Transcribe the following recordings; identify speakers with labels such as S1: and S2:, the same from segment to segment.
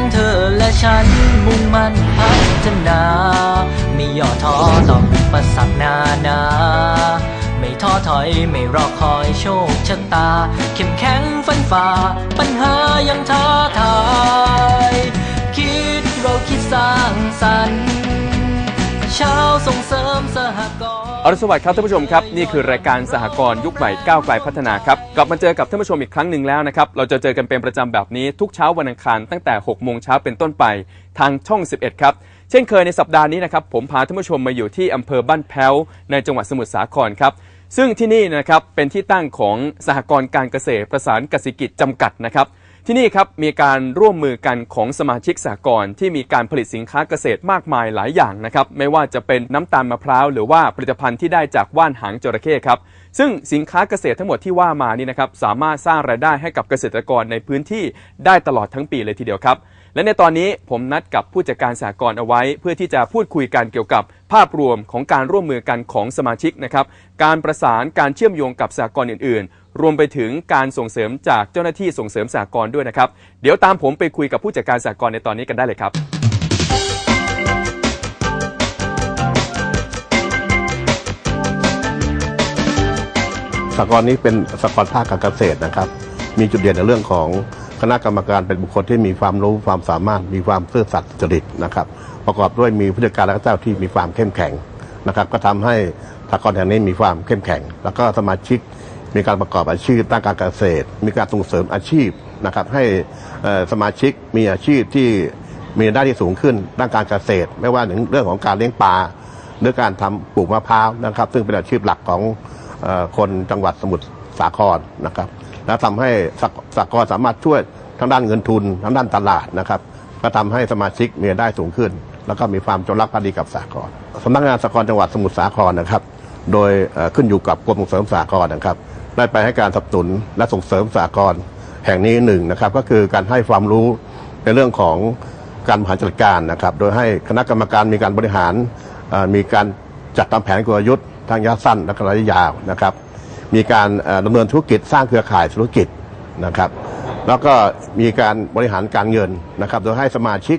S1: งเธอและฉันมุ่งมั่นพัฒนาไม่ย่อท้อต่ออุปสรรคนานา ไม่ท้อถอยไม่รอคอยโชคชะตา เข้มแข็งฟันฝ่า ปัญหายังท้าทาย คิดเราคิดสร้างสรรค์ เช้าส่งเสริมสหกรณ์
S2: อรุณสวัสดิ์ครับท่านผู้ชมครับ นี่คือรายการสหกรณ์ยุคใหม่ก้าวไกลพัฒนาครับ กลับมาเจอกับท่านผู้ชมอีกครั้งหนึ่งแล้วนะครับ เราจะเจอกันเป็นประจำแบบนี้ทุกเช้าวันอังคารตั้งแต่6โมงเช้าเป็นต้นไปทางช่อง 11 ครับ เช่นเคยในสัปดาห์นี้นะครับ ผมพาท่านผู้ชมมาอยู่ที่อำเภอบ้านแพ้ว ในจังหวัดสมุทรสาครครับซึ่งที่นี่นะครับเป็นที่ตั้งของสหกรณ์การเกษตรประสานกสิกิจจำกัดนะครับ ที่นี่ครับมีการร่วมมือกันของสมาชิกสหกรณ์ที่มีการผลิตสินค้าเกษตรมากมายหลายอย่างนะครับไม่ว่าจะเป็นน้ำตาลมะพร้าวหรือว่าผลิตภัณฑ์ที่ได้จากว่านหางจระเข้ครับซึ่งสินค้าเกษตรทั้งหมดที่ว่ามานี่นะครับสามารถสร้างรายได้ให้กับเกษตรกรในพื้นที่ได้ตลอดทั้งปีเลยทีเดียวครับ และในตอนนี้ผมนัดกับผู้จัดการสหกรณ์เอาไว้ เพื่อที่จะพูดคุยกันเกี่ยวกับภาพรวมของการร่วมมือกันของสมาชิกนะครับการประสานการเชื่อมโยงกับสหกรณ์อื่นๆ รวมไปถึงการส่งเสริมจากเจ้าหน้าที่ส่งเสริมสหกรณ์ด้วยนะครับ เดี๋ยวตามผมไปคุยกับผู้จัดการสหกรณ์ในตอนนี้กันได้เลยครับ
S3: สหกรณ์นี้เป็นสหกรณ์ภาคการเกษตรนะครับ มีจุดเด่นในเรื่องของคณะกรรมการเป็นบุคคลที่มีความรู้ความสามารถมีความซื่อสัตย์จริตนะครับ ประกอบด้วยมีผู้จัดการและเจ้าที่มีความเข้มแข็งนะครับ ก็ทำให้สหกรณ์แห่งนี้มีความเข้มแข็ง แล้วก็สมาชิก มีการประกอบอาชีพด้านการเกษตร มีการส่งเสริมอาชีพนะครับให้สมาชิกมีอาชีพที่มีรายได้ที่สูงขึ้นด้านการเกษตร ไม่ว่าถึงเรื่องของการเลี้ยงปลาหรือการทำปลูกมะพร้าวนะครับ ซึ่งเป็นอาชีพหลักของคนจังหวัดสมุทรสาครนะครับ แล้วทำให้สหสหกรสามารถช่วยทั้งด้านเงินทุนทั้งด้านตลาดนะครับก็ทำให้สมาชิกมีรายได้สูงขึ้น แล้วก็มีความจงรักภักดีกับสหกรสำนักงานสหกรจังหวัดสมุทรสาครนะครับ โดยขึ้นอยู่กับกรมส่งเสริมสหกรนะครับ ได้ไปให้การสนับสนุนและส่งเสริมสหกรณ์แห่งนี้หนึ่งนะครับก็คือการให้ความรู้ในเรื่องของการบริหารจัดการนะครับ โดยให้คณะกรรมการมีการบริหารมีการจัดทำแผนกลยุทธ์ทางระยะสั้นและระยะยาวนะครับ มีการเอ่อดำเนินธุรกิจสร้างเครือข่ายธุรกิจนะครับ แล้วก็มีการบริหารการเงินนะครับ โดยให้สมาชิก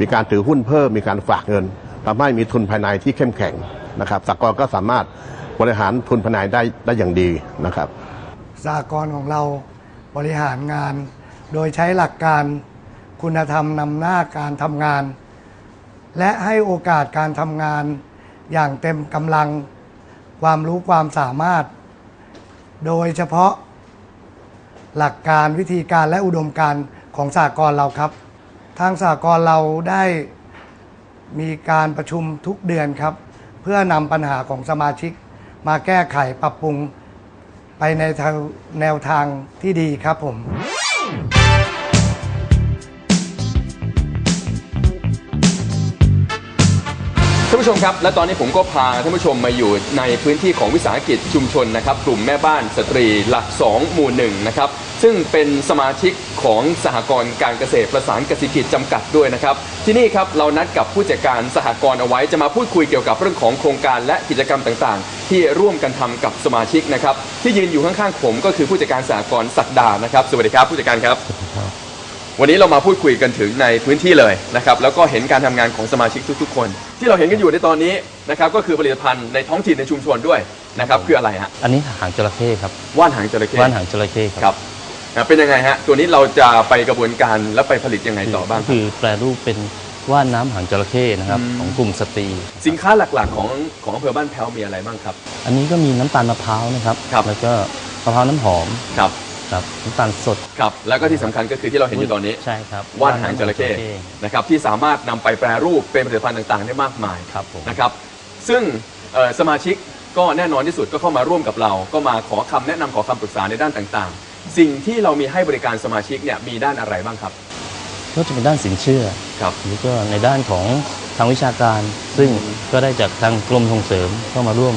S3: มีการถือหุ้นเพิ่มมีการฝากเงินทำให้มีทุนภายในที่เข้มแข็งนะครับสหกรณ์ก็สามารถ บริหารทุนภายได้ได้อย่างดีนะครับ
S4: สหกรของเราบริหารงาน โดยใช้หลักการคุณธรรมนำหน้าการทำงาน และให้โอกาสการทำงานอย่างเต็มกำลัง ความรู้ความสามารถ โดยเฉพาะหลักการวิธีการและอุดมการของสหกรณ์เราครับ ทางสหกรณ์เราได้มีการประชุมทุกเดือนครับ เพื่อนำปัญหาของสมาชิก มาแก้ไขปรับปรุง ไปในทางแนวทางที่ดีครับผม
S2: ท่านผู้ชมครับ และตอนนี้ผมก็พาท่านผู้ชมมาอยู่ในพื้นที่ของวิสาหกิจชุมชนนะครับ กลุ่มแม่บ้านสตรีหลัก 2 หมู่หนึ่งนะครับ ซึ่งเป็นสมาชิกของสหกรณ์การเกษตรประสานกสิกิจจำกัดด้วยนะครับ ที่นี่ครับเรานัดกับผู้จัดการสหกรณ์เอาไว้จะมาพูดคุยเกี่ยวกับเรื่องของโครงการและกิจกรรมต่างๆ ที่ร่วมกันทำกับสมาชิกนะครับ ที่ยืนอยู่ข้างๆผมก็คือผู้จัดการสหกรณ์สักดานะครับ สวัสดีครับผู้จัดการครับ วันนี้เรามาพูดคุยกันถึงในพื้นที่เลยนะครับ แล้วก็เห็นการทำงานของสมาชิกทุก ๆ คน ที่เราเห็นกันอยู่ในตอนนี้นะครับก็คือผลิตภัณฑ์ในท้องถิ่นในชุมชนด้วยนะครับคืออะไรฮะ
S5: อันนี้หางจระเข้ครับ
S2: ว่านหางจระเข้
S5: ว่านหางจระเข้
S2: ครับ อะเป็นยังไงฮะ ตัวนี้เราจะไปกระบวนการแล้วไปผลิตยังไงต่อบ้าง
S5: คือแปรรูปเป็นว่านน้ำหางจระเข้นะครับ
S2: อืม
S5: ของกลุ่มสตรี
S2: สินค้าหลักๆของของอำเภอบ้านแพ้วมีอะไรบ้างครับ
S5: อันนี้ก็มีน้ำตาลมะพร้าวนะครับ
S2: ครับ
S5: แล้วก็มะพร้าวน้ำหอม
S2: ครับ
S5: ครับน้ำตาลสด
S2: ครับแล้วก็ที่สำคัญก็คือที่เราเห็นอยู่ตอนนี้
S5: ใช่ครับ
S2: ว่านหางจระเข้นะครับที่สามารถนำไปแปรรูปเป็นผลิตภัณฑ์ต่างๆ ได้มากมาย
S5: ครับผม
S2: นะครับซึ่งเอ่อสมาชิกก็แน่นอนที่สุดก็เข้ามาร่วมกับเรา ก็มาขอคำแนะนำขอคำปรึกษาในด้านต่างๆ สิ่งที่เรามีให้บริการสมาชิกเนี่ยมีด้านอะไรบ้างครับ
S5: ก็จะเป็นด้านสินเชื่อ
S2: ครับ
S5: หรือก็ในด้านของทางวิชาการ ซึ่งก็ได้จากทางกรมส่งเสริมเข้ามาร่วม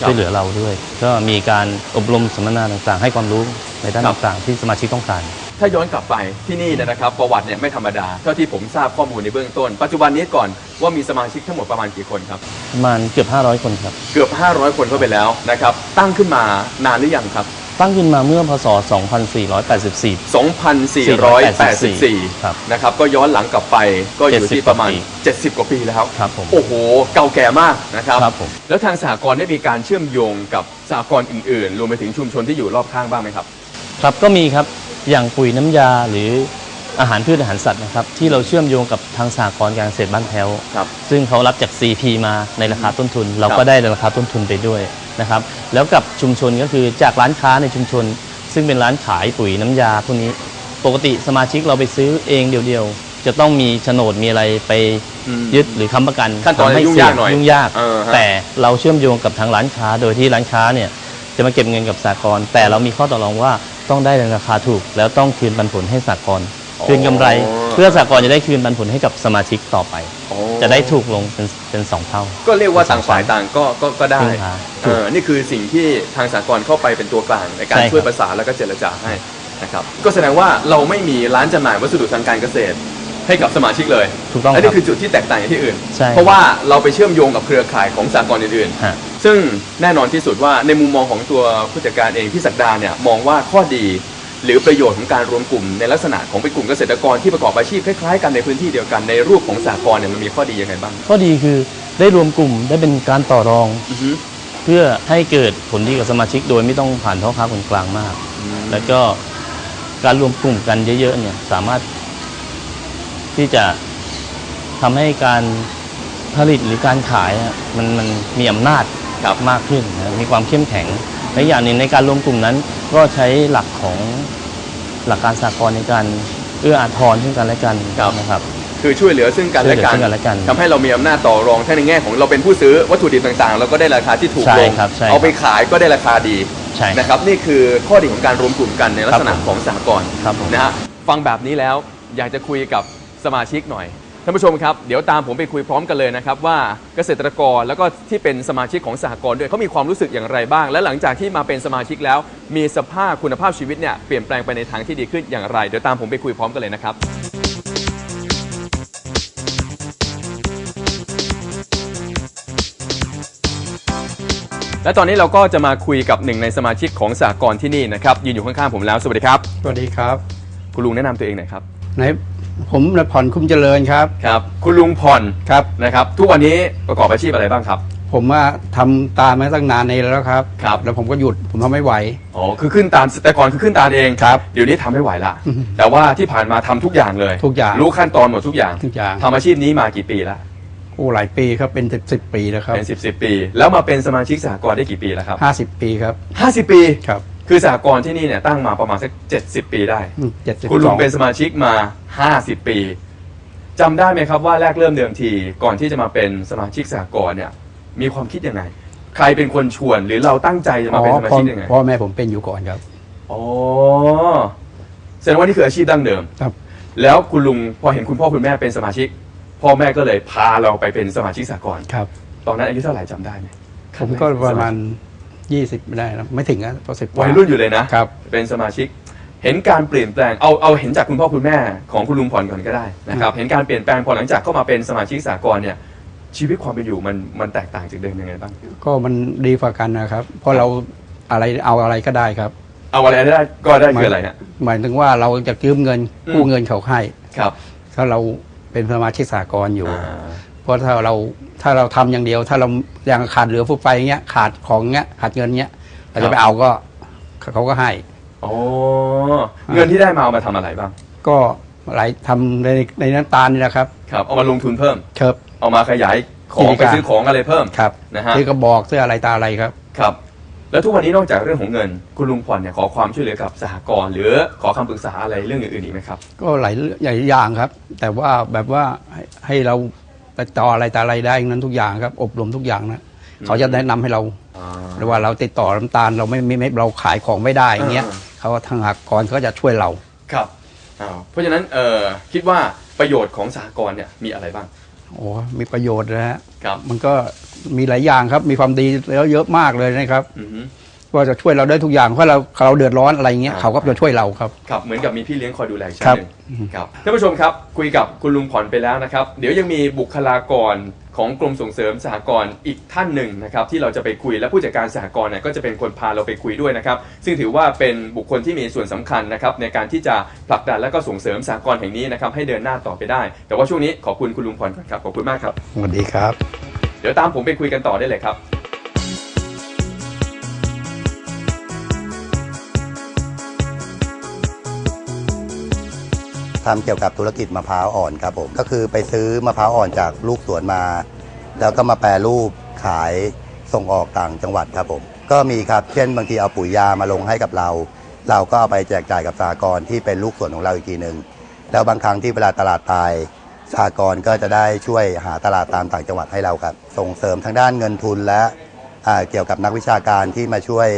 S2: ครับ
S5: ช่วยเหลือเราด้วย ก็มีการอบรมสัมมนาต่างๆ ให้ความรู้ในด้าน
S2: ครับ
S5: ต่างๆ ที่สมาชิกต้องการ
S2: ถ้าย้อนกลับไปที่นี่เนยนะครับ ประวัติเนี่ยไม่ธรรมดา เท่าที่ผมทราบข้อมูลในเบื้องต้น ปัจจุบันนี้ก่อนว่ามีสมาชิกทั้งหมดประมาณกี่คนครับ
S5: ประมาณเกือบ 500 คนครับ
S2: เกือบ 500 คนเข้าไปแล้วนะครับ ตั้งขึ้นมานานหรือยังครับ
S5: ตั้งขึ้นมาเมื่อพศ 2484
S2: 2484
S5: ครับ
S2: นะครับ ก็ย้อนหลังกลับไปก็อยู่ที่
S5: 70
S2: ประมาณ
S5: กว่าปี
S2: 70 กว่าปีแล้ว
S5: ครับผม
S2: โอ้โห เก่าแก่มากนะครับ
S5: ครับผม
S2: แล้วทางสหกรณ์ได้มีการเชื่อมโยงกับสหกรณ์อื่นๆ รวมไปถึงชุมชนที่อยู่รอบข้างบ้างไหมครับ
S5: ครับก็มีครับอย่างปุ๋ยน้ำยาหรืออาหารพืชอาหารสัตว์นะครับที่เราเชื่อมโยงกับทางสหกรณ์การเกษตรบ้านแพ้ว
S2: ครับ
S5: ซึ่งเขารับจาก CP มาในราคาต้นทุน เรา
S2: ครั
S5: ก็
S2: บ
S5: ได้ราคาต้นทุนไปด้วย นะครับ แล้วกับชุมชนก็คือจากร้านค้าในชุมชน ซึ่งเป็นร้านขายปุ๋ยน้ำยาพวกนี้ ปกติสมาชิกเราไปซื้อเองเดียวๆ จะต้องมีโฉนดมีอะไรไป
S2: อืม
S5: ยึดหรือค้ำประกัน
S2: ขั้นตอน
S5: ทำให้
S2: ยุ่ง
S5: เสี่
S2: ยากหน่อย
S5: ยุ่งยาก
S2: เออฮะ
S5: แต่เราเชื่อมโยงกับทางร้านค้า โดยที่ร้านค้าเนี่ยจะมาเก็บเงินกับสากลแต่เรามีข้อต่อรองว่าต้องได้ในราคาถูก แล้วต้องคืนปันผลให้สากลคืนกำไร เพื่อสากลจะได้คืนปันผลให้กับสมาชิกต่อไป
S2: โอ้
S5: จะได้ถูกลงเป็นเป็นสองเท่า
S2: ก็เรียกว่าต่างฝ่ายต่างก็ก็ก็ได้
S5: ครึ่งทาง
S2: เออนี่คือสิ่งที่ทางสากลเข้าไปเป็นตัวกลางในการ
S5: ใช่ครับ
S2: ช่วยประสานแล้วก็เจรจาให้นะครับก็แสดงว่าเราไม่มีร้านจำหน่ายวัสดุทางการเกษตรให้กับสมาชิกเลย
S5: ถูกต้อง
S2: และ
S5: ครั
S2: นี่
S5: บ
S2: คือจุดที่แตกต่างจากที่อื่น
S5: ใช่
S2: เพราะว่าเราไปเชื่อมโยงกับเครือข่ายของสากลอื่น
S5: ฮะ
S2: ๆซึ่งแน่นอนที่สุดว่าในมุมมองของตัวผู้จัดการเองพี่ศักดาเนี่ยมองว่าข้อดี หรือประโยชน์ของการรวมกลุ่มในลักษณะของเป็นกลุ่มเกษตรกรที่ประกอบอาชีพคล้ายๆกันในพื้นที่เดียวกันในรูปของสากลเนี่ยมันมีข้อดียังไงบ้าง
S5: ข้อดีคือได้รวมกลุ่มได้เป็นการต่อรอง
S2: อือฮึ
S5: เพื่อให้เกิดผลดีกับสมาชิกโดยไม่ต้องผ่านพ่อค้าคนกลางมาก แล้วก็การรวมกลุ่มกันเยอะๆเนี่ยสามารถที่จะทำให้การผลิตหรือการขายอะมันมันมีอำนาจ
S2: ครับ
S5: มากขึ้นนะมีความเข้มแข็ง และอย่างหนึ่งในการรวมกลุ่มนั้น ก็ใช้หลักของหลักการสากลในการเอื้ออาทรซึ่งกันและกัน
S2: ครับ
S5: นะครับ
S2: คือช่วยเหลือซึ่งกันและกัน
S5: ช่วยเหลือซึ่งกันและกัน
S2: ทำให้เรามีอำนาจต่อรองทั้งในแง่ของเราเป็นผู้ซื้อวัตถุดิบต่างๆ เราก็ได้ราคาที่ถูก
S5: ใช่
S2: ลง
S5: ครับใช่
S2: เอาไปขายก็ได้ราคาดี
S5: ใช่ครับ
S2: นะครับ นี่คือข้อดีของการรวมกลุ่มกันในลักษณะ
S5: ครับผม
S2: ของสหกรณ์
S5: ครับผม
S2: นะฮะฟังแบบนี้แล้วอยากจะคุยกับสมาชิกหน่อย ท่านผู้ชมครับ เดี๋ยวตามผมไปคุยพร้อมกันเลยนะครับว่าเกษตรกรแล้วก็ที่เป็นสมาชิกของสหกรณ์ด้วยเขามีความรู้สึกอย่างไรบ้าง และหลังจากที่มาเป็นสมาชิกแล้ว มีสภาพคุณภาพชีวิตเนี่ยเปลี่ยนแปลงไปในทางที่ดีขึ้นอย่างไร เดี๋ยวตามผมไปคุยพร้อมกันเลยนะครับ และตอนนี้เราก็จะมาคุยกับหนึ่งในสมาชิกของสากลที่นี่นะครับยืนอยู่ข้างๆผมแล้วสวัสดีครับ
S6: สวัสดีครับ
S2: คุณลุงแนะนำตัวเองหน่อยครับ
S6: ไหน ผมนายผ่อนคุ้มเจริญครับ
S2: ครับ คุณลุงผ่อน
S6: ครับ
S2: นะครับ ทุกวันนี้ประกอบอาชีพอะไรบ้างครับ
S6: ผมว่าทำตามาตั้งนานในแล้วครับ
S2: ครับ
S6: แล้วผมก็หยุดผมทำไม่ไหว
S2: อ๋อคือขึ้นตาลแต่ก่อนคือขึ้นตาลเอง
S6: ครับ
S2: เดี๋ยวนี้ทำไม่ไหวละ
S6: อืม
S2: แต่ว่าที่ผ่านมาทำทุกอย่างเลย
S6: ทุกอย่าง
S2: รู้ขั้นตอนหมดทุกอย่าง
S6: ทุกอย่าง
S2: ทำอาชีพนี้มากี่ปีแล้ว
S6: โอ้หลายปีครับเป็นสิบสิบปีแล้วครับ
S2: เป็นสิบสิบปี แล้วมาเป็นสมาชิกสหกรณ์ได้กี่ปีแล้วครับ
S6: ห้าสิบปีครับ
S2: ห้าสิบปี
S6: ครับ
S2: คือสหกรณ์ที่นี่เนี่ยตั้งมาประมาณสักเจ็ดสิบปีได้
S6: เจ็ดสิบ
S2: คุณ
S6: ส
S2: ลุ
S6: องง
S2: เป็นสมาชิกมา50ปีจำได้ไหมครับว่าแรกเริ่มเดิมทีก่อนที่จะมาเป็นสมาชิกสหกรณ์เนี่ย มีความคิดยังไง ใครเป็นคนชวนหรือเราตั้งใจจะ
S6: อ๋
S2: มา
S6: อ
S2: เป็นสมา
S6: พ่อ
S2: ชิกยังไง
S6: พ่อแม่ผมเป็นอยู่ก่อนครับ
S2: อ๋อแสดงว่านี่คืออาชีพดั้งเดิม
S6: ครับ
S2: แล้วคุณลุงพอเห็นคุณพ่อคุณแม่เป็นสมาชิก พ่อแม่ก็เลยพาเราไปเป็นสมาชิกสหกรณ์
S6: ครับ
S2: ตอนนั้นอายุเท่าไหร่จำได้ไหม
S6: ผมก็ประมาณ ยี่สิบไม่ได้นะไม่ถึงนะพอสิบ
S2: วัยรุ่นอยู่เลยนะ
S6: ครับ
S2: เป็นสมาชิก เห็นการเปลี่ยนแปลงเอาเอาเห็นจากคุณพ่อคุณแม่ของคุณลุงผ่อนก่อนก็ได้นะครับ เห็นการเปลี่ยนแปลงพอหลังจากเข้ามาเป็นสมาชิกสากลเนี่ยชีวิตความเป็นอยู่มันมันแตกต่างจากเดิมยังไงบ้าง
S6: ก็มันดีกว่ากันนะครับ เพราะเราอะไรเอาอะไรก็ได้ครับ
S2: เอาอะไรได้ก็ได้คืออะไรฮะ
S6: หมายถึงว่าเราจะยืมเงิน
S2: อืม
S6: กู้เงินเขาให้
S2: ครับ
S6: ถ้าเราเป็นสมาชิกสากลอยู่
S2: อ่า
S6: เพราะถ้าเราถ้าเราทำอย่างเดียว ถ้าเรายังขาดเหลือผู้ไปเงี้ยขาดของเงี้ยขาดเงินเงี้ยเราจะไปเอาก็เขาก็ให้
S2: อ๋อเงินที่ได้มาเอามาทำอะไรบ้าง
S6: ก็หลายทำในในน้ำตาลนี่แหละครับ
S2: ครับเอามาลงทุนเพิ่ม
S6: เชิบ
S2: เอามาขยายของ
S6: กิจ
S2: ไป
S6: การ
S2: ซื้อของอะไรเพิ่ม
S6: ครับ
S2: นะฮะ
S6: ซื้อกระบอกเสื้ออะไรตาอะไรครับ
S2: ครับ แล้วทุกวันนี้นอกจากเรื่องของเงิน คุณลุงผ่อนเนี่ยขอความช่วยเหลือกับสหกรณ์หรือขอคำปรึกษาอะไรเรื่องอื่นๆอีกไหมครับ
S6: ก็หลายหลายอย่างครับ แต่ว่าแบบว่าให้ให้เรา ไปต่ออะไรตาอะไรได้นั้นทุกอย่างครับ อบรมทุกอย่างนะเขาจะแนะนำให้เราหรือว่าเราติดต่อน้ำตาลเราไม่ไม่ไม่เราขายของไม่ได้อย่างเงี้ย
S2: อ่า
S6: เขาทางหักกรเขาก็จะช่วยเรา
S2: ครับอ้าวเพราะฉะนั้นเออคิดว่าประโยชน์ของสหกรณ์เนี่ยมีอะไรบ้าง
S6: โอ้มีประโยชน์นะฮะ
S2: ครับ
S6: มันก็มีหลายอย่างครับ มีความดีแล้วเยอะมากเลยนะครับ
S2: อือฮึ
S6: ว่าจะช่วยเราได้ทุกอย่างเพราะเราเราเดือดร้อนอะไรเงี้ย
S2: อ่า
S6: เขาก็จะช่วยเราครับ
S2: ครับเหมือนกับมีพี่เลี้ยงคอยดูแลอีกชั้
S6: ครั
S2: น
S6: บ
S2: หนึ่งครับท่านผู้ชมครับคุยกับคุณลุงผ่อนไปแล้วนะครับ เดี๋ยวยังมีบุคลากรของกรมส่งเสริมสหกรณ์อีกท่านหนึ่งนะครับที่เราจะไปคุยและผู้จัดการสหกรณ์เนี่ยก็จะเป็นคนพาเราไปคุยด้วยนะครับ ซึ่งถือว่าเป็นบุคคลที่มีส่วนสำคัญนะครับในการที่จะผลักดันและก็ส่งเสริมสหกรณ์แห่งนี้นะครับให้เดินหน้าต่อไปได้ แต่ว่าช่วงนี้ขอบคุณคุณลุงผ่อนก่อนครับขอบคุณมากครับ
S6: สวัสดีครับ
S2: เดี๋ยวตามผมไปคุยกันต่อได้เลยครับ
S7: ทำเกี่ยวกับธุรกิจมะพร้าวอ่อนครับผม ก็คือไปซื้อมะพร้าวอ่อนจากลูกสวนมา แล้วก็มาแปรรูปขายส่งออกต่างจังหวัดครับผม ก็มีครับ เช่นบางทีเอาปุ๋ยยามาลงให้กับเรา เราก็เอาไปแจกจ่ายกับสหกรที่เป็นลูกสวนของเราอีกทีหนึ่งแล้วบางครั้งที่เวลาตลาดตายสหกรก็จะได้ช่วยหาตลาดตามต่างจังหวัดให้เราครับ ส่งเสริมทางด้านเงินทุนและเกี่ยวกับนักวิชาการที่มาช่วย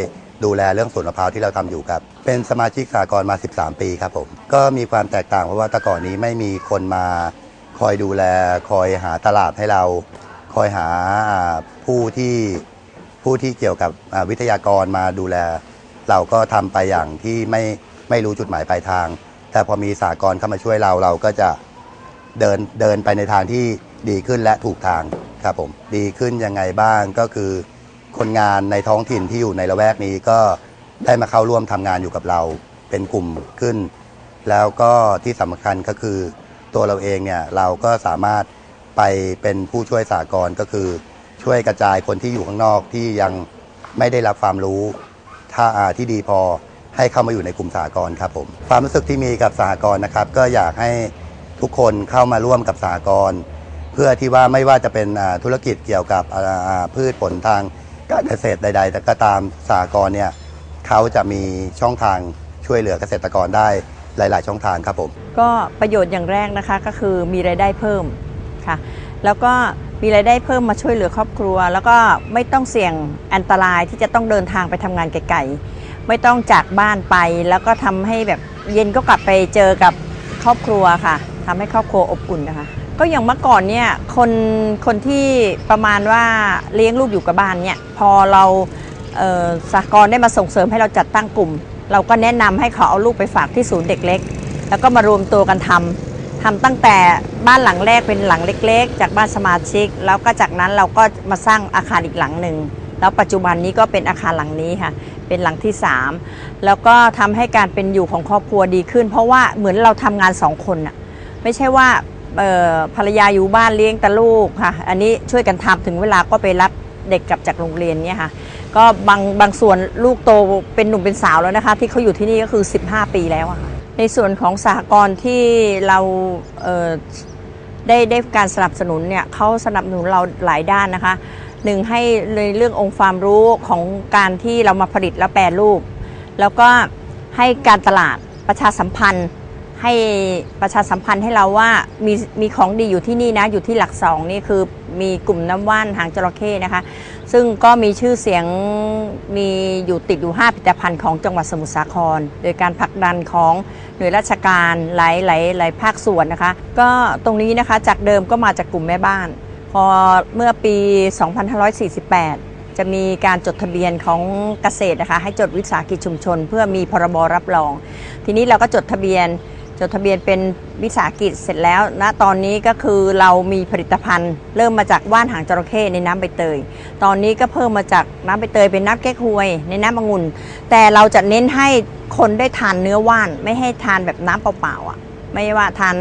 S7: ดูแลเรื่องสวนมะพร้าวที่เราทำอยู่ครับ เป็นสมาชิกสหกรณ์มา 13 ปีครับผม ก็มีความแตกต่างเพราะว่าแต่ก่อนนี้ไม่มีคนมาคอยดูแล คอยหาตลาดให้เรา คอยหาผู้ที่ผู้ที่เกี่ยวกับวิทยากรมาดูแล เราก็ทำไปอย่างที่ไม่ไม่รู้จุดหมายปลายทาง แต่พอมีสากลเข้ามาช่วยเราเราก็จะเดินเดินไปในทางที่ดีขึ้นและถูกทางครับผม ดีขึ้นยังไงบ้างก็คือคนงานในท้องถิ่นที่อยู่ในละแวกนี้ก็ ได้มาเข้าร่วมทำงานอยู่กับเราเป็นกลุ่มขึ้น แล้วก็ที่สำคัญก็คือตัวเราเองเนี่ยเราก็สามารถไปเป็นผู้ช่วยสากลก็คือ ช่วยกระจายคนที่อยู่ข้างนอกที่ยังไม่ได้รับความรู้ถ้าอาที่ดีพอให้เข้ามาอยู่ในกลุ่มสหกรครับผมความรู้สึกที่มีกับสหกรนะครับ ก็อยากให้ทุกคนเข้ามาร่วมกับสหกรเพื่อที่ว่าไม่ว่าจะเป็นธุรกิจเกี่ยวกับพืชผลทางการเกษตรใด ๆ แต่ก็ตามสหกรเนี่ย เขาจะมีช่องทางช่วยเหลือเกษตรกรได้หลาย ๆ ช่องทางครับผม
S8: ก็ประโยชน์อย่างแรกนะคะก็คือมีรายได้เพิ่มค่ะ แล้วก็มีรายได้เพิ่มมาช่วยเหลือครอบครัว แล้วก็ไม่ต้องเสี่ยงอันตรายที่จะต้องเดินทางไปทำงานไกลๆไม่ต้องจากบ้านไป แล้วก็ทำให้แบบเย็นก็กลับไปเจอกับครอบครัวค่ะทำให้ครอบครัวอบอุ่นนะคะ ก็อย่างเมื่อก่อนเนี่ยคนคนที่ประมาณว่าเลี้ยงลูกอยู่กับบ้านเนี่ยพอเรา สหกรณ์ได้มาส่งเสริมให้เราจัดตั้งกลุ่ม เราก็แนะนำให้เขาเอาลูกไปฝากที่ศูนย์เด็กเล็ก แล้วก็มารวมตัวกันทำทำตั้งแต่บ้านหลังแรกเป็นหลังเล็ก ๆ จากบ้านสมาชิก แล้วก็จากนั้นเราก็มาสร้างอาคารอีกหลังหนึ่งแล้วปัจจุบันนี้ก็เป็นอาคารหลังนี้ค่ะ เป็นหลังที่ 3 แล้วก็ทำให้การเป็นอยู่ของครอบครัวดีขึ้น เพราะว่าเหมือนเราทำงานสองคนน่ะไม่ใช่ว่าภรรยาอยู่บ้านเลี้ยงแต่ลูกค่ะ อันนี้ช่วยกันทำถึงเวลาก็ไปรับเด็กกลับจากโรงเรียนเนี่ยค่ะ ก็บางบางส่วนลูกโตเป็นหนุ่มเป็นสาวแล้วนะคะ ที่เขาอยู่ที่นี่ก็คือ 15 ปีแล้วค่ะในส่วนของสหกรณ์ที่เราเได้ได้การสนับสนุนเนี่ยเขาสนับสนุนเราหลายด้านนะคะหนึ่งให้ในเรื่ององค์ความรู้ของการที่เรามาผลิตและแปรรูป แล้วก็ให้การตลาดประชาสัมพันธ์ ให้ประชาสัมพันธ์ให้เราว่ามีมีของดีอยู่ที่นี่นะ อยู่ที่หลักสองนี่คือมีกลุ่มน้ำว่านหางจระเข้นะคะ ซึ่งก็มีชื่อเสียงมีอยู่ติดอยู่ 5 ผลิตภัณฑ์ของจังหวัดสมุทรสาคร โดยการผลักดันของหน่วยราชการหลายหลายหลายภาคส่วนนะคะ ก็ตรงนี้นะคะจากเดิมก็มาจากกลุ่มแม่บ้าน พอเมื่อปี 2548จะมีการจดทะเบียนของเกษตรนะคะให้จดวิสาหกิจชุมชน เพื่อมีพรบรับรอง ทีนี้เราก็จดทะเบียน จดทะเบียนเป็นวิสาหกิจเสร็จแล้วณตอนนี้ก็คือเรามีผลิตภัณฑ์ เริ่มมาจากว่านหางจระเข้ในน้ำใบเตย ตอนนี้ก็เพิ่มมาจากน้ำใบเตยเป็นน้ำแก้ควย ในน้ำองุ่นแต่เราจะเน้นให้คนได้ทานเนื้อว่าน ไม่ให้ทานแบบน้ำเปล่าๆอะ ไม่ว่าทาน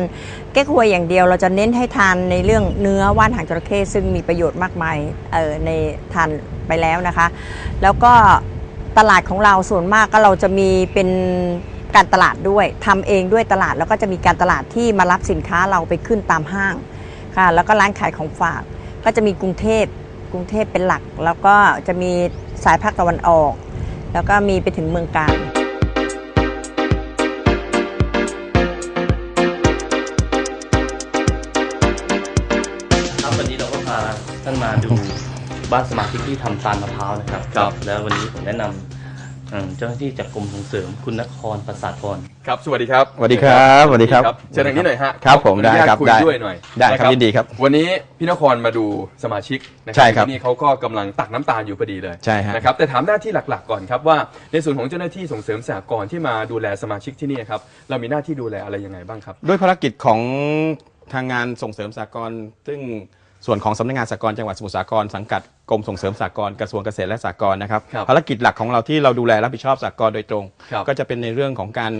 S8: แก้ควยอย่างเดียว เราจะเน้นให้ทานในเรื่องเนื้อว่านหางจระเข้ซึ่งมีประโยชน์มากมายเออในทานไปแล้วนะคะ แล้วก็ตลาดของเราส่วนมากก็เราจะมีเป็น การตลาดด้วยทำเองด้วยตลาดแล้วก็จะมีการตลาดที่มารับสินค้าเราไปขึ้นตามห้างค่ะแล้วก็ร้านขายของฝาก ก็จะมีกรุงเทพกรุงเทพเป็นหลัก แล้วก็จะมีสายภาคตะวันออก แล้วก็มีไปถึงเมืองการ
S5: ครับวันนี้เราก็พาท่านมาดูบ้านสมาชิกที่ทำตาลมะพร้าวนะครับ
S2: ครับ
S5: แล้ววันนี้ผมแนะนำ เอ่อเจ้าหน้าที่จากกรมส่งเสริมคุณนครประสาทพร
S2: ครับ สวัสดีครับ
S9: สวัสดีครับสวัสดีครับ
S2: เชิญทางนี้หน่อยฮะ
S9: ครับผม
S2: ขออนุญาต
S9: ได้ครับ
S2: คุย
S9: ได้
S2: ด้วยหน่อย
S9: ได้ครับ
S2: นะ
S9: ยินดีครับ
S2: วันนี้พี่นครมาดูสมาชิกนะ
S9: ใช่ครับ
S2: ที่นี่เขาก็กำลังตักน้ำตาลอยู่พอดีเลย
S9: ใช่ฮะ
S2: นะครับแต่ถามหน้าที่หลักๆก่อนครับว่าในส่วนของเจ้าหน้าที่ส่งเสริมสหกรณ์ที่มาดูแลสมาชิกที่นี่ครับเรามีหน้าที่ดูแลอะไรยังไงบ้างครับ
S9: ด้วยภารกิจของทางงานส่งเสริมสากลซึ่ง ส่วนของสำนักงานสากลจังหวัดสมุทรสาครสังกัดกรมส่งเสริมสากลกระทรวงเกษตรและสากลนะครับ
S2: ครับ
S9: ภารกิจหลักของเราที่เราดูแลรับผิดชอบสากลโดยตรง
S2: ครับ
S9: ก็จะเป็นในเรื่องของการ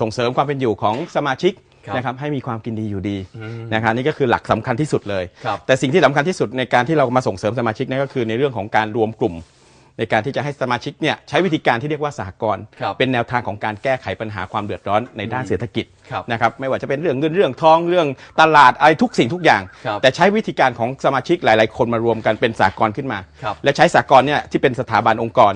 S9: ส่งเสริมความเป็นอยู่ของสมาชิก
S2: ครับ
S9: นะครับให้มีความกินดีอยู่ดี
S2: อืม
S9: นะครับนี่ก็คือหลักสำคัญที่สุดเลย
S2: ครับ
S9: แต่สิ่งที่สำคัญที่สุดในการที่เรามาส่งเสริมสมาชิกนั่นก็คือในเรื่องของการรวมกลุ่ม ในการที่จะให้สมาชิกเนี่ยใช้วิธีการที่เรียกว่าสหกรณ์
S2: ครับ
S9: เป็นแนวทางของการแก้ไขปัญหาความเดือดร้อนในด้านเศรษฐกิจ
S2: ครับ
S9: นะครับไม่ว่าจะเป็นเรื่องเงินเรื่องทองเรื่องตลาดอะไรทุกสิ่งทุกอย่าง
S2: ครับ
S9: แต่ใช้วิธีการของสมาชิกหลาย ๆ คนมารวมกันเป็นสากลขึ้นมา
S2: ครับ
S9: และใช้สากลเนี่ยที่เป็นสถาบันองค์กร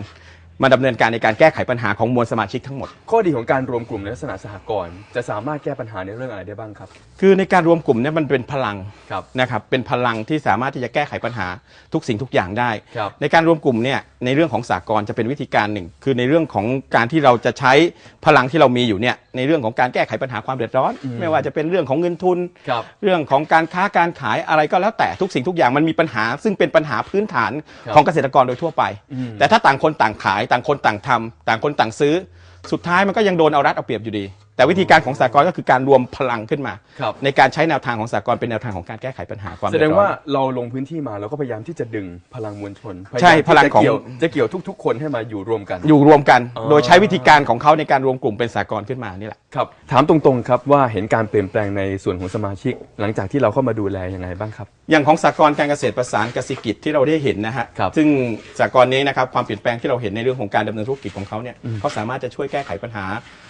S9: มาดำเนินการในการแก้ไขปัญหาของมวลสมาชิกทั้งหมด
S2: ข้อดีของการรวมกลุ่มในลักษณะสหกรณ์จะสามารถแก้ปัญหาในเรื่องอะไรได้บ้างครับ
S9: คือในการรวมกลุ่มเนี่ยมันเป็นพลัง
S2: ครับ
S9: นะครับเป็นพลังที่สามารถที่จะแก้ไขปัญหาทุกสิ่งทุกอย่างได้
S2: ครับ
S9: ในการรวมกลุ่มเนี่ยในเรื่องของสากลจะเป็นวิธีการหนึ่ง คือในเรื่องของการที่เราจะใช้พลังที่เรามีอยู่เนี่ยในเรื่องของการแก้ไขปัญหาความเดือดร้อน ไม่ว่าจะเป็นเรื่องของเงินทุน
S2: ครับ
S9: เรื่องของการค้าการขายอะไรก็แล้วแต่ทุกสิ่งทุกอย่างมันมีปัญหา ซึ่งเป็นปัญหาพื้นฐาน
S2: ครับ
S9: ของเกษตรกรโดยทั่วไป
S2: อืม
S9: แต่ถ้าต่างคนต่างขายต่างคนต่างทำต่างคนต่างซื้อ สุดท้ายมันก็ยังโดนเอารัดเอาเปรียบอยู่ดี แต่วิธีการของสากลก็คือการรวมพลังขึ้นมา
S2: ครับ
S9: ในการใช้แนวทางของสากลเป็นแนวทางของการแก้ไขปัญหาความ
S2: แส
S9: เดื
S2: ด
S9: องดร้
S2: ว่า
S9: อน
S2: เราลงพื้นที่มาเราก็พยายามที่จะดึงพลังมวลชน
S9: ใช่
S2: พยายามที่
S9: พลังของ
S2: จะเกี่ยวจะเกี่ยวทุก ๆ คนให้มาอยู่รวมกัน
S9: อยู่รวมกัน
S2: อ๋อ
S9: โดยใช้วิธีการของเขาในการรวมกลุ่มเป็นสากลขึ้นมานี่แหละ
S2: ครับถามตรงๆครับว่าเห็นการเปลี่ยนแปลงในส่วนของสมาชิก หลังจากที่เราเข้ามาดูแลยังไงบ้างครับ
S9: อย่างของสากลการเกษตรประสานกสิกิจที่เราได้เห็นนะฮะ
S2: ครับ
S9: ซึ่งสากลนี้นะครับความเปลี่ยนแปลงที่เราเห็นในเรื่องของการดำเนินธุรกิจของเขาเนี่ยเขาสามารถจะช่วยแก้ไขปัญหา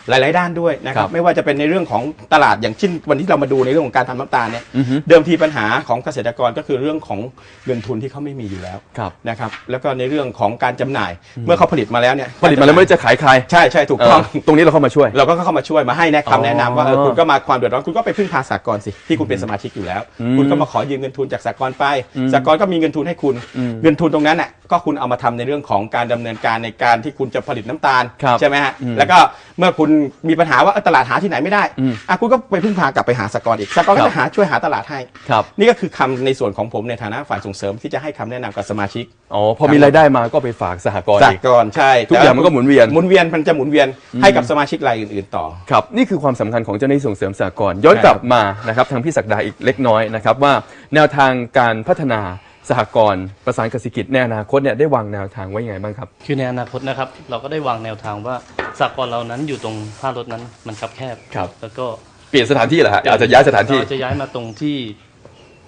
S9: หลาย ๆ ด้านด้วยนะค
S2: ครั
S9: รับบไม่ว่าจะเป็นในเรื่องของตลาดอย่างเช่นวันที่เรามาดูในเรื่องของการทำน้ำตาลเนี่ย
S2: อือฮึ
S9: เดิมทีปัญหาของเกษตรกรก็คือเรื่องของเงินทุนที่เขาไม่มีอยู่แล้ว
S2: ครับ
S9: นะครับแล้วก็ในเรื่องของการจำหน่ายเมื่อเขาผลิตมาแล้วเนี่ย
S2: ผลิตมาแล้วไม่รู้จะขายใคร
S9: ใช่ใช่ถูก
S2: เอ
S9: ต้อง
S2: อตรงนี้เราเข้ามาช่วย
S9: เราก็เข้ามาช่วยมาให้แนะ
S2: อ๋อ
S9: คำแนะนำว่าเออคุณก็มาความเดือดร้อนคุณก็ไปพึ่งพาสากลสิที่คุณเป็นสมาชิกอยู่แล้ว
S2: อืม
S9: คุณก็มาขอยืมเงินทุนจากสากลไป
S2: อืม
S9: สากลก็มีเงินทุนให้คุณ
S2: อืม
S9: เงินทุนตรงนั้นน่ะก็คุณเอามาทำในเรื่องของการดำเนินการในการที่คุณจะผลิตน้ำตาล
S2: ครับ
S9: ใช่ไหมฮะ
S2: อืม
S9: แล้วก็เมื่อคุณมีปัญหาว่าเออตลาดหาที่ไหนไม่ได้
S2: อืม
S9: อะคุณก็ไปพึ่งพากลับไปหาสากลอีกสากล
S2: ครั
S9: ก็
S2: บ
S9: จะหาช่วยหาตลาดให้
S2: ครับ
S9: นี่ก็คือคำในส่วนของผมในฐานะฝ่ายส่งเสริมที่จะให้คำแนะนำกับสมาชิก
S2: อ๋อพอมีรายได้มาก็ไปฝากสหกรณ์
S9: สา
S2: อีก
S9: กลใช่
S2: ทุกอย่างมันก็หมุนเวียน
S9: หมุนเวียนมันจะหมุนเวียนให้กับสมาชิกรายอื่นๆต่อ
S2: ครับนี่คือความสำคัญของเจ้าหน้าที่ส่งเสริมสหกรณ์ย้อนกลับมานะครับทางพี่ศักดาอีกเล็กน้อยนะครับว่าแนวทางการพัฒนา สหกรณ์ประสานกสิกิจในอนาคตเนี่ยได้วางแนวทางไว้ยังไงบ้างครับ
S5: คือในอนาคตนะครับ เราก็ได้วางแนวทางว่าสากลเรานั้นอยู่ตรงท่ารถนั้นมันคับแคบ
S2: ครับ
S5: แล้วก็
S2: เปลี่ยนสถานที่เหรอฮะอาจจะย้ายสถานที่
S5: เราจะย้ายมาตรงที่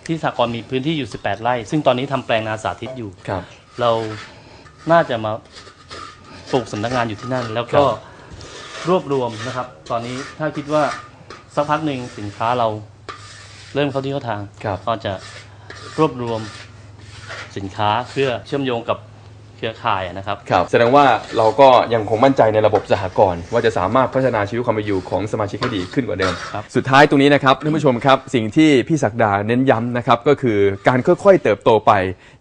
S5: ที่สากลมีพื้นที่อยู่ 18 ไร่ ซึ่งตอนนี้ทำแปลงนาสาธิตอยู่
S2: ครับ
S5: เราน่าจะมาปลูกสำนักงานอยู่ที่นั่น แล้วก็
S2: ครับ
S5: รวบรวมนะครับ ตอนนี้ถ้าคิดว่าสักพักหนึ่งสินค้าเราเริ่มเข้าที่เข้าทาง
S2: ครับ
S5: ก็จะรวบรวม สินค้าเพื่อเชื่อมโยงกับ เครือข่ายนะครับ
S2: ครับแสดงว่าเราก็ยังคงมั่นใจในระบบสหกรณ์ว่าจะสามารถพัฒนาชีวิตความเป็นอยู่ของสมาชิกให้ดีขึ้นกว่าเดิม
S5: ครับ
S2: สุดท้ายตรงนี้นะครับท่านผู้ชมครับ สิ่งที่พี่ศักดาเน้นย้ำนะครับก็คือการค่อยๆเติบโตไป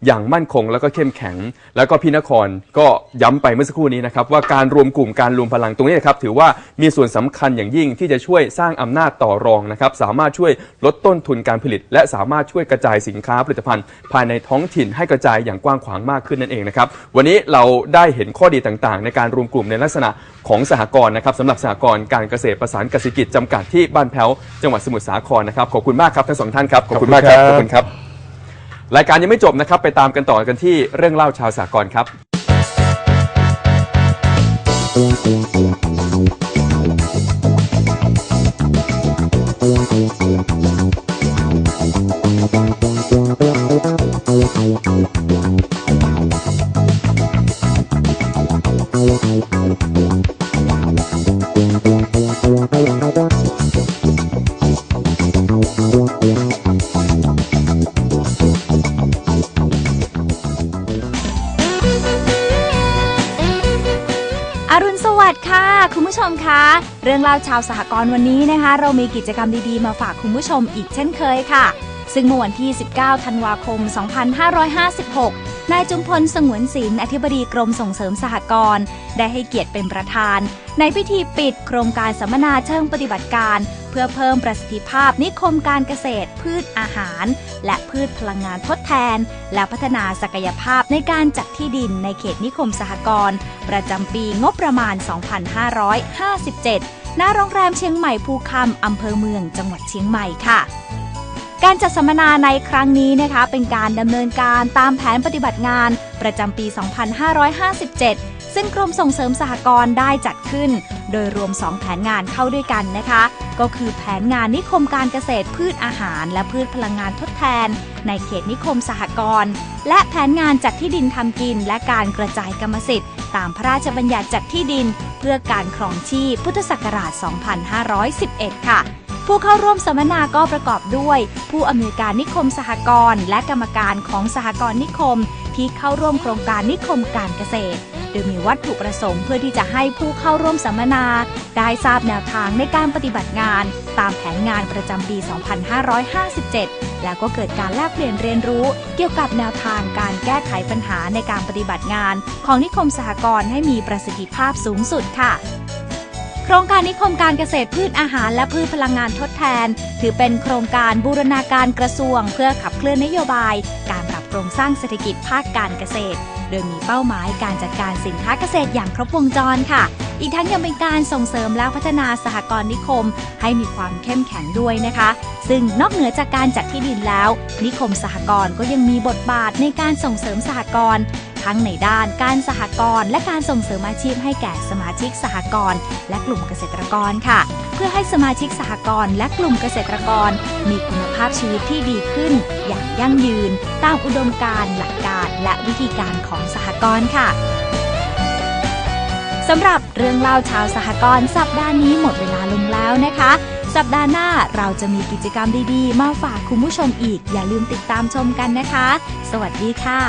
S2: อย่างมั่นคงแล้วก็เข้มแข็ง แล้วก็พี่นครก็ย้ำไปเมื่อสักครู่นี้นะครับว่าการรวมกลุ่มการรวมพลังตรงนี้นะครับถือว่ามีส่วนสำคัญอย่างยิ่งที่จะช่วยสร้างอำนาจต่อรองนะครับสามารถช่วยลดต้นทุนการผลิต และสามารถช่วยกระจายสินค้าผลิตภัณฑ์ ภายในท้องถิ่นให้กระจายอย่างกว้างขวางมากขึ้นนั่นเองนะครับวันนี้เราได้เห็นข้อดีต่างๆ ในการรวมกลุ่มในลักษณะของสหกรณ์นะครับสำหรับสหกรณ์การเกษตรประสานกสิกิจจำกัดที่บ้านแพ้วจังหวัดสมุทรสาครนะครับขอบคุณมากครับทั้งสองท่านครับขอบคุณมากครับ
S9: ข
S2: ข
S9: อ
S2: อ
S9: บบคุ
S2: คุณณ
S9: ค
S2: ค
S9: รั
S2: รับบรายการยังไม่จบนะครับไปตามกันต่อกันที่เรื่องเล่าชาวสากรณ์ครับ
S10: อ คุณผู้ชมคะเรื่องราวชาวสหกรณ์วันนี้นะคะ เรามีกิจกรรมดีๆมาฝากคุณผู้ชมอีกเช่นเคยค่ะ ซึ่งเมื่อวันที่ 19 ธันวาคม 2556 นายจุมพลสงวนศิลป์อธิบดีกรมส่งเสริมสหกรณ์ได้ให้เกียรติเป็นประธาน ในพิธีปิดโครงการสัมมนาเชิงปฏิบัติการ เพื่อเพิ่มประสิทธิภาพนิคมการเกษตร พืชอาหาร และพืชพลังงานทดแทน และพัฒนาศักยภาพในการจัดที่ดินในเขตนิคมสหกรณ์ประจำปีงบประมาณ 2557 ณ โรงแรมเชียงใหม่ภูคำอำเภอเมืองจังหวัดเชียงใหม่ค่ะ การจัดสัมมนาในครั้งนี้นะคะเป็นการดำเนินการตามแผนปฏิบัติงานประจำปี 2557 ซึ่งกรมส่งเสริมสหกรณ์ได้จัดขึ้น โดยรวม 2 แผนงานเข้าด้วยกันนะคะ ก็คือแผนงานนิคมการเกษตรพืชอาหาร และพืชพลังงานทดแทน ในเขตนิคมสหกรณ์และแผนงานจัดที่ดินทำกิน และการกระจายกรรมสิทธิ์ ตามพระราชบัญญัติจัดที่ดิน เพื่อการครองชีพพุทธศักราช 2511 ค่ะ ผู้เข้าร่วมสัมมนาก็ประกอบด้วย ผู้อำนวยการนิคมสหกรณ์และกรรมการของสหกรณ์นิคม ที่เข้าร่วมโครงการนิคมการเกษตร โดยมีวัตถุประสงค์เพื่อที่จะให้ผู้เข้าร่วมสัมมนา ได้ทราบแนวทางในการปฏิบัติงาน ตามแผนงานประจำปี 2557 แล้วก็เกิดการแลกเปลี่ยนเรียนรู้เกี่ยวกับแนวทางการแก้ไขปัญหาในการปฏิบัติงาน ของนิคมสหกรณ์ให้มีประสิทธิภาพสูงสุดค่ะ โครงการนิคมการเกษตรพืชอาหารและพืชพลังงานทดแทน ถือเป็นโครงการบูรณาการกระทรวง เพื่อขับเคลื่อนนโยบาย การปรับโครงสร้างเศรษฐกิจภาคการเกษตร โดยมีเป้าหมายการจัดการสินค้าเกษตรอย่างครบวงจรค่ะ อีกทั้งยังเป็นการส่งเสริมและพัฒนาสหกรณ์นิคม ให้มีความเข้มแข็งด้วยนะคะ ซึ่งนอกเหนือจากการจัดที่ดินแล้ว นิคมสหกรณ์ก็ยังมีบทบาทในการส่งเสริมสหกรณ์ทั้งในด้านการสหกรณ์และการส่งเสริมอาชีพให้แก่สมาชิกสหกรณ์และกลุ่มเกษตรกรค่ะ เพื่อให้สมาชิกสหกรณ์และกลุ่มเกษตรกร มีคุณภาพชีวิตที่ดีขึ้น อย่างยั่งยืน ตามอุดมการณ์หลักการและวิธีการของสหกรณ์ค่ะ สำหรับเรื่องเล่าชาวสหกรณ์สัปดาห์นี้หมดเวลาลงแล้วนะคะ สัปดาห์หน้าเราจะมีกิจกรรมดีๆ มาฝากคุณผู้ชมอีก อย่าลืมติดตามชมกันนะคะ สวัสดีค่ะ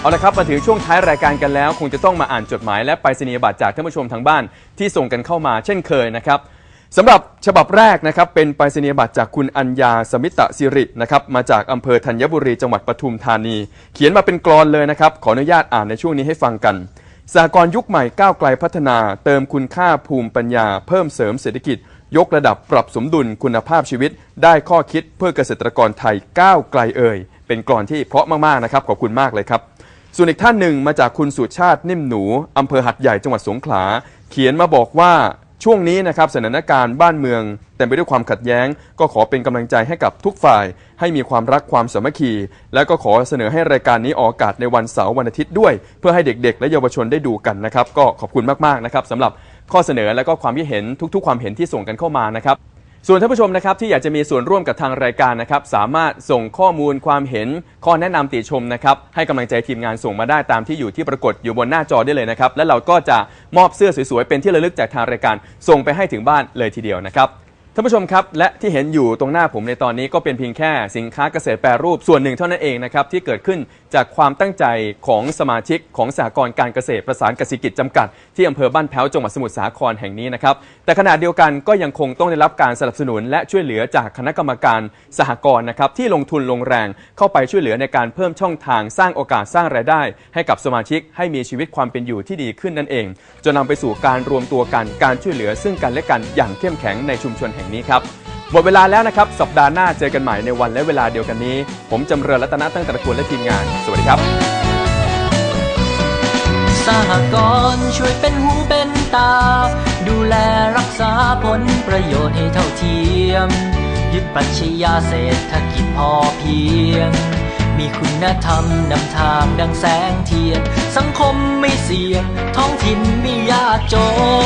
S2: เอาละครับมาถึงช่วงท้ายรายการกันแล้ว คงจะต้องมาอ่านจดหมายและไปรษณียบัตรจากท่านผู้ชมทางบ้านที่ส่งกันเข้ามาเช่นเคยนะครับ สำหรับฉบับแรกนะครับเป็นไปรษณียบัตรจากคุณอัญญาสมิตะสิรินะครับมาจากอำเภอธัญบุรีจังหวัดปทุมธานี เขียนมาเป็นกรอนเลยนะครับ ขออนุญาตอ่านในช่วงนี้ให้ฟังกันสหกรยุคใหม่ก้าวไกลพัฒนา เติมคุณค่าภูมิปัญญา เพิ่มเสริมเศรษฐกิจ ยกระดับปรับสมดุลคุณภาพชีวิต ได้ข้อคิดเพื่อเกษตรกรไทยก้าวไกลเอ่ยเป็นกรอนที่เพราะมากๆนะครับขอบคุณมากเลยครับ ส่วนอีกท่านหนึ่งมาจากคุณสุชาตินิ่มหนูอำเภอหัดใหญ่จังหวัดสงขลา เขียนมาบอกว่า ช่วงนี้นะครับสถานการณ์บ้านเมืองเต็มไปด้วยความขัดแย้ง ก็ขอเป็นกำลังใจให้กับทุกฝ่าย ให้มีความรักความสามัคคี และก็ขอเสนอให้รายการนี้ออกอากาศในวันเสาร์วันอาทิตย์ด้วย เพื่อให้เด็กๆ และเยาวชนได้ดูกันนะครับ ก็ขอบคุณมากๆนะครับสำหรับข้อเสนอและก็ความคิดเห็นทุกๆ ความเห็นที่ส่งกันเข้ามานะครับ ส่วนท่านผู้ชมนะครับที่อยากจะมีส่วนร่วมกับทางรายการนะครับสามารถส่งข้อมูลความเห็น ข้อแนะนำติชมนะครับให้กำลังใจทีมงานส่งมาได้ตามที่อยู่ที่ปรากฏอยู่บนหน้าจอได้เลยนะครับและเราก็จะมอบเสื้อสวยๆเป็นที่ระลึกจากทางรายการส่งไปให้ถึงบ้านเลยทีเดียวนะครับ ท่านผู้ชมครับ และที่เห็นอยู่ตรงหน้าผมในตอนนี้ก็เป็นเพียงแค่สินค้าเกษตรแปรรูปส่วนหนึ่งเท่านั้นเองนะครับ ที่เกิดขึ้นจากความตั้งใจของสมาชิกของสหกรณ์การเกษตรประสานกสิกิจจำกัด ที่อำเภอบ้านแพ้วจังหวัดสมุทรสาครแห่งนี้นะครับ แต่ขณะเดียวกันก็ยังคงต้องได้รับการสนับสนุน และช่วยเหลือจากคณะกรรมการสหกรณ์นะครับที่ลงทุนลงแรงเข้าไปช่วยเหลือในการเพิ่มช่องทางสร้างโอกาสสร้างรายได้ ให้กับสมาชิกให้มีชีวิตความเป็นอยู่ที่ดีขึ้นนั่นเองจนนำไปสู่การรวมตัวกันการช่วยเหลือซึ่งกันและกันอย่างเข้มแข็งในชุมชนแห่งงนี้ครับ หมดเวลาแล้วนะครับ สัปดาห์หน้าเจอกันใหม่ในวันและเวลาเดียวกันนี้ ผมจำเริญรัตนะตั้งตระกูลและทีมงาน สวัสดีครับ
S1: สหกรณ์ช่วยเป็นหูเป็นตา ดูแลรักษาผลประโยชน์ให้เท่าเทียม ยึดปรัชญาเศรษฐกิจพอเพียง มีคุณธรรมนำทางดังแสงเทียน สังคมไม่เสี่ยง ท้องถิ่นไม่ยากจน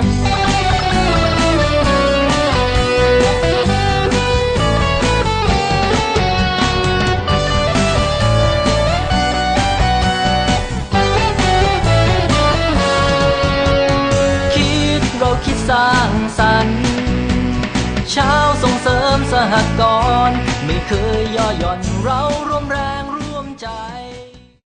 S1: สร้างสรรค์เช้าส่งเสริมสหกรณ์ไม่เคยย่อหย่อนเราร่วมแรงร่วมใจ